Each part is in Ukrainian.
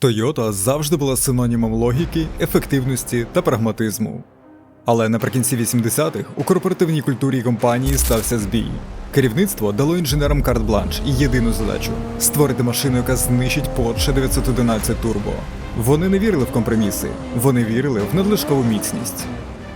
Toyota завжди була синонімом логіки, ефективності та прагматизму. Але наприкінці 80-х у корпоративній культурі компанії стався збій. Керівництво дало інженерам карт-бланш і єдину задачу створити машину, яка знищить Porsche 911 Turbo. Вони не вірили в компроміси, вони вірили в надлишкову міцність.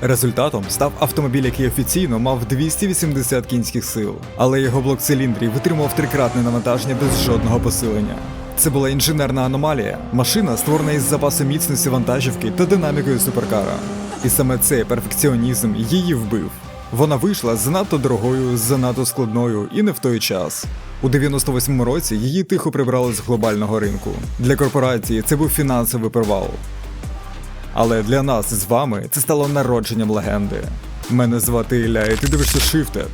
Результатом став автомобіль, який офіційно мав 280 кінських сил, але його блок циліндрів витримував трикратне навантаження без жодного посилення. Це була інженерна аномалія, машина, створена із запасу міцності вантажівки та динамікою суперкара. І саме цей перфекціонізм її вбив. Вона вийшла занадто дорогою, занадто складною і не в той час. У 98-му році її тихо прибрали з глобального ринку. Для корпорації це був фінансовий провал. Але для нас з вами це стало народженням легенди. Мене звати Ілля, і ти дивишся Shifted.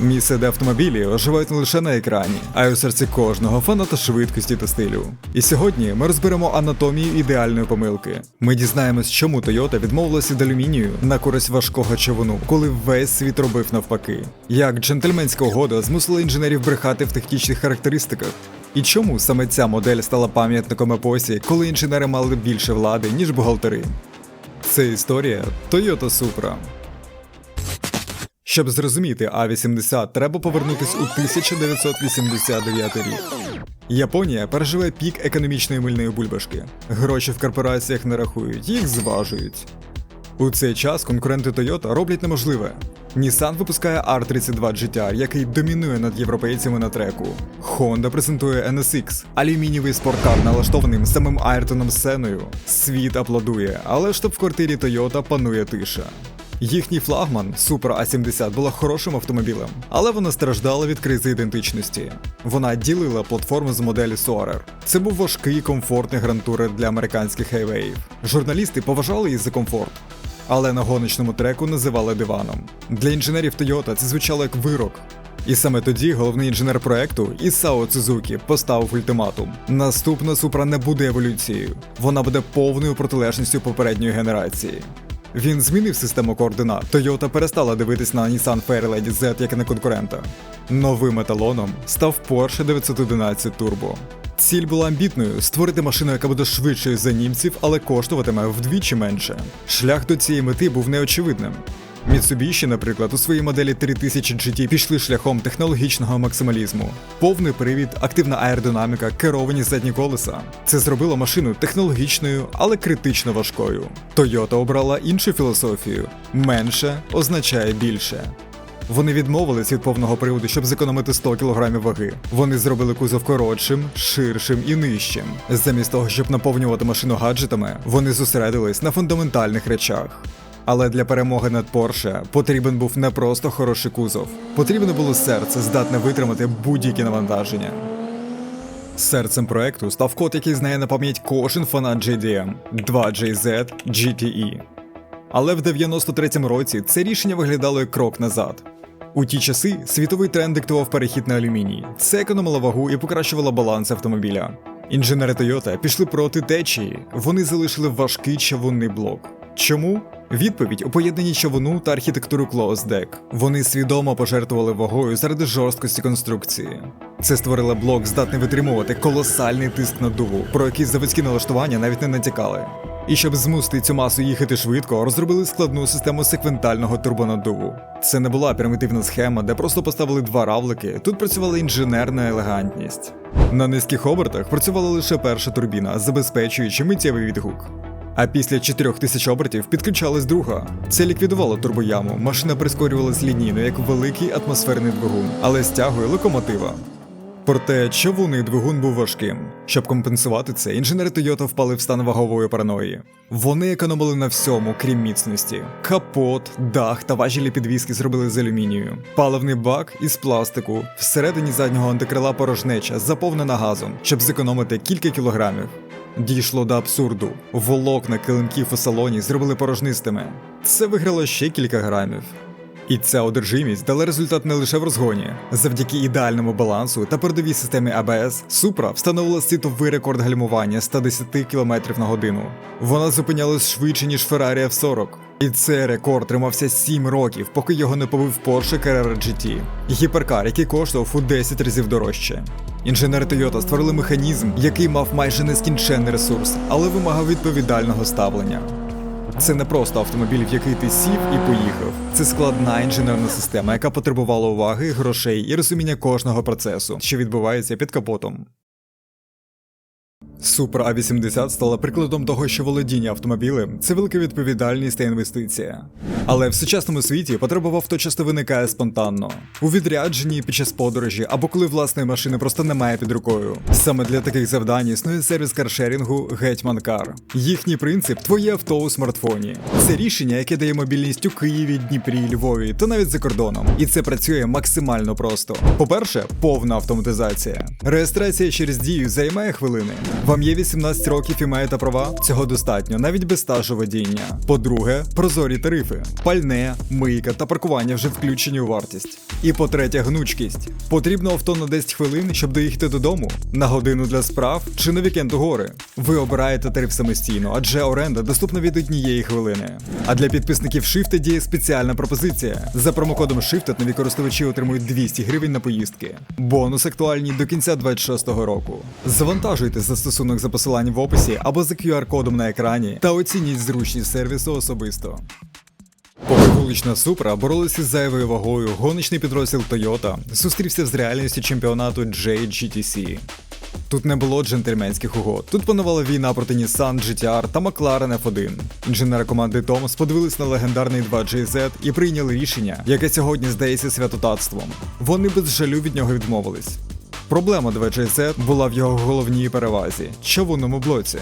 Місце, де автомобілі оживають не лише на екрані, а й у серці кожного фаната швидкості та стилю. І сьогодні ми розберемо анатомію ідеальної помилки. Ми дізнаємось, чому Toyota відмовилася від алюмінію на користь важкого човуну, коли весь світ робив навпаки. Як джентльменська угода змусила інженерів брехати в технічних характеристиках. І чому саме ця модель стала пам'ятником епосі, коли інженери мали більше влади, ніж бухгалтери? Це історія Toyota Supra. Щоб зрозуміти А-80, треба повернутись у 1989 рік. Японія переживає пік економічної мильної бульбашки. Гроші в корпораціях не рахують, їх зважують. У цей час конкуренти Toyota роблять неможливе. Nissan випускає R32 GTR, який домінує над європейцями на треку. Honda презентує NSX, алюмінієвий спорткар, налаштованим самим Айртоном Сеною. Світ аплодує, але в штаб-квартирі Toyota панує тиша. Їхній флагман Supra A70 була хорошим автомобілем, але вона страждала від кризи ідентичності. Вона ділила платформу з моделі Soarer. Це був важкий комфортний грантур для американських хейвеїв. Журналісти поважали її за комфорт, але на гоночному треку називали диваном. Для інженерів Toyota це звучало як вирок. І саме тоді головний інженер проекту Ісао Цузукі поставив ультиматум: наступна Supra не буде еволюцією, вона буде повною протилежністю попередньої генерації. Він змінив систему координат. Toyota перестала дивитись на Nissan Fairlady Z як на конкурента. Новим еталоном став Porsche 911 Turbo. Ціль була амбітною створити машину, яка буде швидшою за німців, але коштуватиме вдвічі менше. Шлях до цієї мети був неочевидним. Mitsubishi, наприклад, у своїй моделі 3000 GT пішли шляхом технологічного максималізму. Повний привід, активна аеродинаміка, керовані задні колеса. Це зробило машину технологічною, але критично важкою. Toyota обрала іншу філософію: менше означає більше. Вони відмовились від повного приводу, щоб зекономити 100 кг ваги. Вони зробили кузов коротшим, ширшим і нижчим. Замість того, щоб наповнювати машину гаджетами, вони зосередились на фундаментальних речах. Але для перемоги над Porsche потрібен був не просто хороший кузов, потрібне було серце, здатне витримати будь-які навантаження. Серцем проекту став код, який знає на пам'ять кожен фанат JDM 2JZ GTE. Але в 93-му році це рішення виглядало як крок назад. У ті часи світовий тренд диктував перехід на алюміній. Це економило вагу і покращувало баланс автомобіля. Інженери Toyota пішли проти течії, вони залишили важкий чавунний блок. Чому? Відповідь у поєднанні човуну та архітектури Deck. Вони свідомо пожертвували вагою заради жорсткості конструкції. Це створило блок, здатний витримувати колосальний тиск на дуву, про який заводські налаштування навіть не натякали. І щоб змусити цю масу їхати швидко, розробили складну систему секвентального турбонаддуву. Це не була примітивна схема, де просто поставили два равлики. Тут працювала інженерна елегантність. На низьких обертах працювала лише перша турбіна, забезпечуючи миттєвий відгук. А після 4000 обертів підключалась друга. Це ліквідувало турбояму. Машина прискорювалась лінійно, як великий атмосферний двигун, але стягує локомотива. Проте човунний двигун був важким. Щоб компенсувати це, інженери Toyota впали в стан вагової параної. Вони економили на всьому, крім міцності. Капот, дах та важілі підвіски зробили з алюмінію. Паливний бак із пластику. Всередині заднього антикрила порожнеча, заповнена газом, щоб зекономити кілька кілограмів. Дійшло до абсурду. Волокна килимків у салоні зробили порожнистими. Це виграло ще кілька грамів. І ця одержимість дала результат не лише в розгоні. Завдяки ідеальному балансу та передовій системі ABS, Supra встановила світовий рекорд гальмування 110 км на годину. Вона зупинялась швидше, ніж Ferrari F40. І цей рекорд тримався 7 років, поки його не побив Porsche Carrera GT. Гіперкар, який коштував у 10 разів дорожче. Інженери Toyota створили механізм, який мав майже нескінченний ресурс, але вимагав відповідального ставлення. Це не просто автомобіль, в який ти сів і поїхав. Це складна інженерна система, яка потребувала уваги, грошей і розуміння кожного процесу, що відбувається під капотом. Супер А80 стала прикладом того, що володіння автомобілем це велика відповідальність та інвестиція. Але в сучасному світі потреба в авто часто виникає спонтанно у відрядженні під час подорожі або коли власної машини просто немає під рукою. Саме для таких завдань існує сервіс каршерінгу Гетьман Кар. Їхній принцип твоє авто у смартфоні. Це рішення, яке дає мобільність у Києві, Дніпрі, Львові та навіть за кордоном. І це працює максимально просто. По-перше, повна автоматизація. Реєстрація через дію займає хвилини. Вам є 18 років і маєте права? Цього достатньо, навіть без стажу водіння. По-друге, прозорі тарифи, пальне, мийка та паркування вже включені у вартість. І по-третє, гнучкість. Потрібно авто на 10 хвилин, щоб доїхати додому, на годину для справ чи на вікенд у гори. Ви обираєте тариф самостійно, адже оренда доступна від однієї хвилини. А для підписників Shifted діє спеціальна пропозиція. За промокодом Shifted нові користувачі отримують 200 гривень на поїздки. Бонус актуальні до кінця 26-го року. Завантажуйте застосунок за посиланням в описі або за QR-кодом на екрані та оцініть зручність сервісу особисто. Поки вулична Супра боролися з зайвою вагою, гоночний підрозділ Toyota зустрівся з реальністю чемпіонату JGTC. Тут не було джентльменських угод. Тут панувала війна проти Nissan GTR та McLaren F1. Інженери команди Томс подивились на легендарний 2JZ і прийняли рішення, яке сьогодні здається святотатством. Вони без жалю від нього відмовились. Проблема 2GZ була в його головній перевазі чавунному блоці.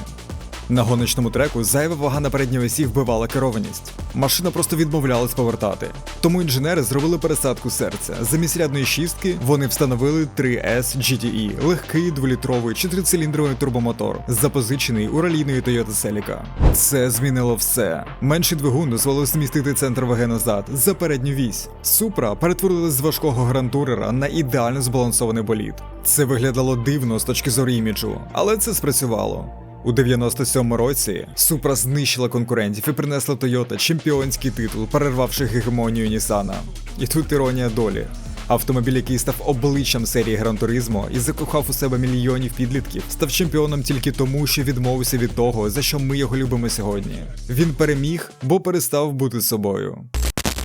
На гоночному треку зайва вага на передній осі вбивала керованість. Машина просто відмовлялась повертати. Тому інженери зробили пересадку серця. Замість рядної шістки вони встановили 3S GTE – легкий дволітровий чотирициліндровий турбомотор, запозичений у ралійної Toyota Celica. Це змінило все. Менший двигун дозволив змістити центр ваги назад за передню вісь. Супра перетворили з важкого грантурера на ідеально збалансований болід. Це виглядало дивно з точки зору іміджу, але це спрацювало. У 97-му році Супра знищила конкурентів і принесла Toyota чемпіонський титул, перервавши гегемонію Нісана. І тут іронія долі. Автомобіль, який став обличчям серії Гран Туризмо і закохав у себе мільйонів підлітків, став чемпіоном тільки тому, що відмовився від того, за що ми його любимо сьогодні. Він переміг, бо перестав бути собою.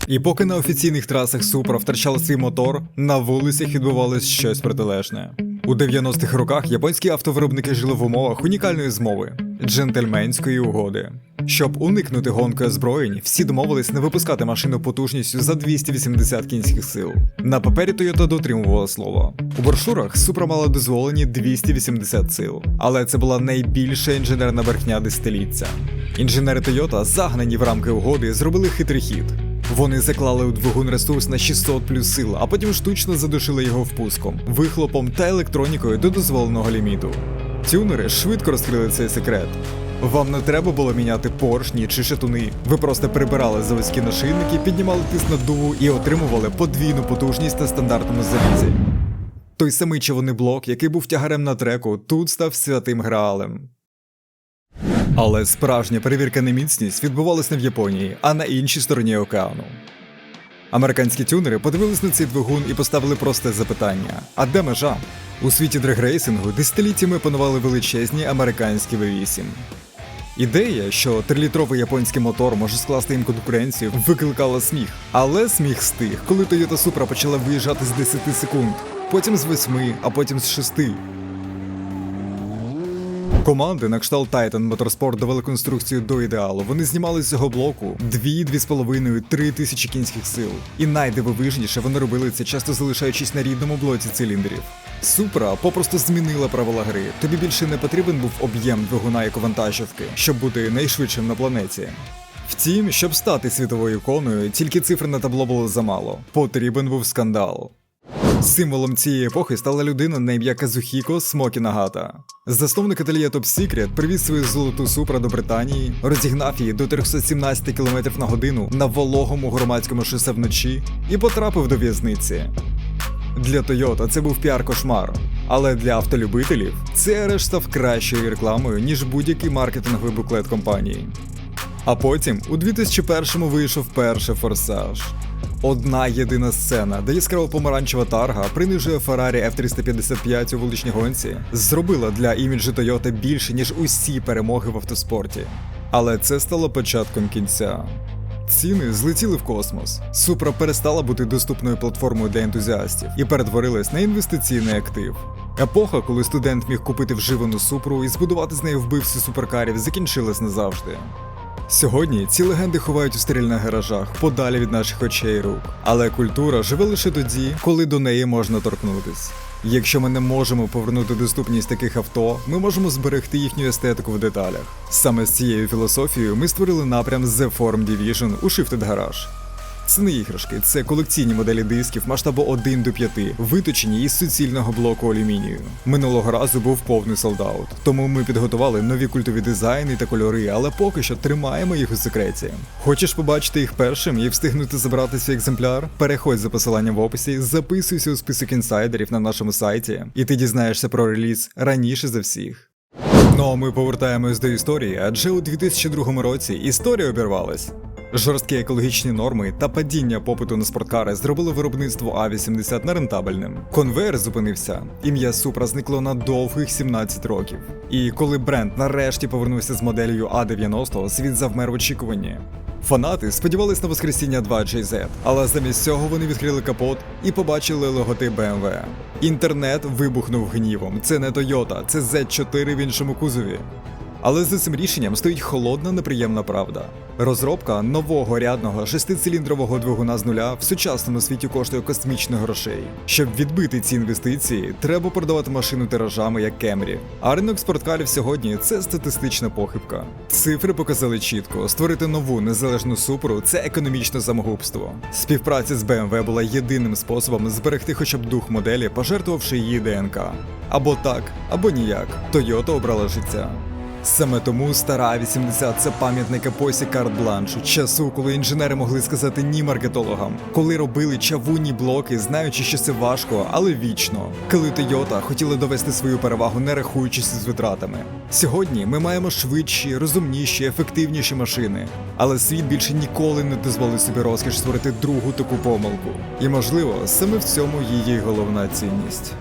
І поки на офіційних трасах Супра втрачала свій мотор, на вулицях відбувалось щось протилежне. У 90-х роках японські автовиробники жили в умовах унікальної змови джентльменської угоди. Щоб уникнути гонки озброєнь, всі домовились не випускати машину потужністю за 280 кінських сил. На папері Toyota дотримувала слова. У брошурах Supra мала дозволені 280 сил, але це була найбільша інженерна верхня десятиліття. Інженери Toyota, загнані в рамки угоди, зробили хитрий хід. Вони заклали у двигун ресурс на 600 плюс сил, а потім штучно задушили його впуском, вихлопом та електронікою до дозволеного ліміту. Тюнери швидко розкрили цей секрет. Вам не треба було міняти поршні чи шатуни. Ви просто прибирали заводські нашийники, піднімали тиск на дуву і отримували подвійну потужність на стандартному залізі. Той самий човний блок, який був тягарем на треку, тут став святим граалем. Але справжня перевірка на міцність відбувалась не в Японії, а на іншій стороні океану. Американські тюнери подивились на цей двигун і поставили просте запитання: а де межа? У світі дрегрейсингу десятиліттями панували величезні американські V8. Ідея, що трилітровий японський мотор може скласти їм конкуренцію, викликала сміх. Але сміх стих, коли Toyota Supra почала виїжджати з 10 секунд, потім з 8, а потім з 6. Команди на кшталт Titan Motorsport довели конструкцію до ідеалу. Вони знімали з цього блоку 2-2,5-3 тисячі кінських сил. І найдивовижніше вони робили це, часто залишаючись на рідному блоці циліндрів. Супра попросту змінила правила гри. Тобі більше не потрібен був об'єм двигуна як вантажівки, щоб бути найшвидшим на планеті. Втім, щоб стати світовою іконою, тільки цифр на табло було замало. Потрібен був скандал. Символом цієї епохи стала людина на ім'я Казухіко Смокі Нагата. Засновник ательє Top Secret привіз свою золоту супра до Британії, розігнав її до 317 км на годину на вологому громадському шосе вночі і потрапив до в'язниці. Для Toyota це був піар-кошмар, але для автолюбителів цей арешт став кращою рекламою, ніж будь-який маркетинговий буклет компанії. А потім у 2001-му вийшов перший форсаж. Одна єдина сцена, де яскраво помаранчева тарга принижує Ferrari F355 у вуличній гонці, зробила для іміджу Toyota більше, ніж усі перемоги в автоспорті. Але це стало початком кінця. Ціни злетіли в космос. Супра перестала бути доступною платформою для ентузіастів і перетворилась на інвестиційний актив. Епоха, коли студент міг купити вживану супру і збудувати з нею вбивці суперкарів, закінчилась назавжди. Сьогодні ці легенди ховають у стерильних гаражах, подалі від наших очей і рук. Але культура живе лише тоді, коли до неї можна торкнутись. Якщо ми не можемо повернути доступність таких авто, ми можемо зберегти їхню естетику в деталях. Саме з цією філософією ми створили напрям The Form Division у Shifted Garage. Це не іграшки, це колекційні моделі дисків масштабу 1 до 5, виточені із суцільного блоку алюмінію. Минулого разу був повний солдаут, тому ми підготували нові культові дизайни та кольори, але поки що тримаємо їх у секреті. Хочеш побачити їх першим і встигнути забрати свій екземпляр? Переходь за посиланням в описі, записуйся у список інсайдерів на нашому сайті, і ти дізнаєшся про реліз раніше за всіх. Ну а ми повертаємось до історії, адже у 2002 році історія обірвалась. Жорсткі екологічні норми та падіння попиту на спорткари зробили виробництво А-80 нерентабельним. Конвейер зупинився, ім'я Супра зникло на довгих 17 років. І коли бренд нарешті повернувся з моделлю А90, світ завмер в очікуванні. Фанати сподівались на воскресіння 2 JZ, але замість цього вони відкрили капот і побачили логотип BMW. Інтернет вибухнув гнівом. Це не Toyota, це Z4 в іншому кузові. Але за цим рішенням стоїть холодна неприємна правда. Розробка нового рядного шестициліндрового двигуна з нуля в сучасному світі коштує космічних грошей. Щоб відбити ці інвестиції, треба продавати машину тиражами як Кемрі. А ринок спорткарів сьогодні це статистична похибка. Цифри показали чітко: створити нову незалежну супру це економічне самогубство. Співпраця з BMW була єдиним способом зберегти хоча б дух моделі, пожертвувавши її ДНК. Або так, або ніяк. Toyota обрала життя. Саме тому стара 80 це пам'ятник епосі карт-бланшу, часу, коли інженери могли сказати ні маркетологам, коли робили чавунні блоки, знаючи, що це важко, але вічно. Коли Toyota хотіли довести свою перевагу, не рахуючись з витратами. Сьогодні ми маємо швидші, розумніші, ефективніші машини. Але світ більше ніколи не дозволить собі розкіш створити другу таку помилку. І можливо, саме в цьому її головна цінність.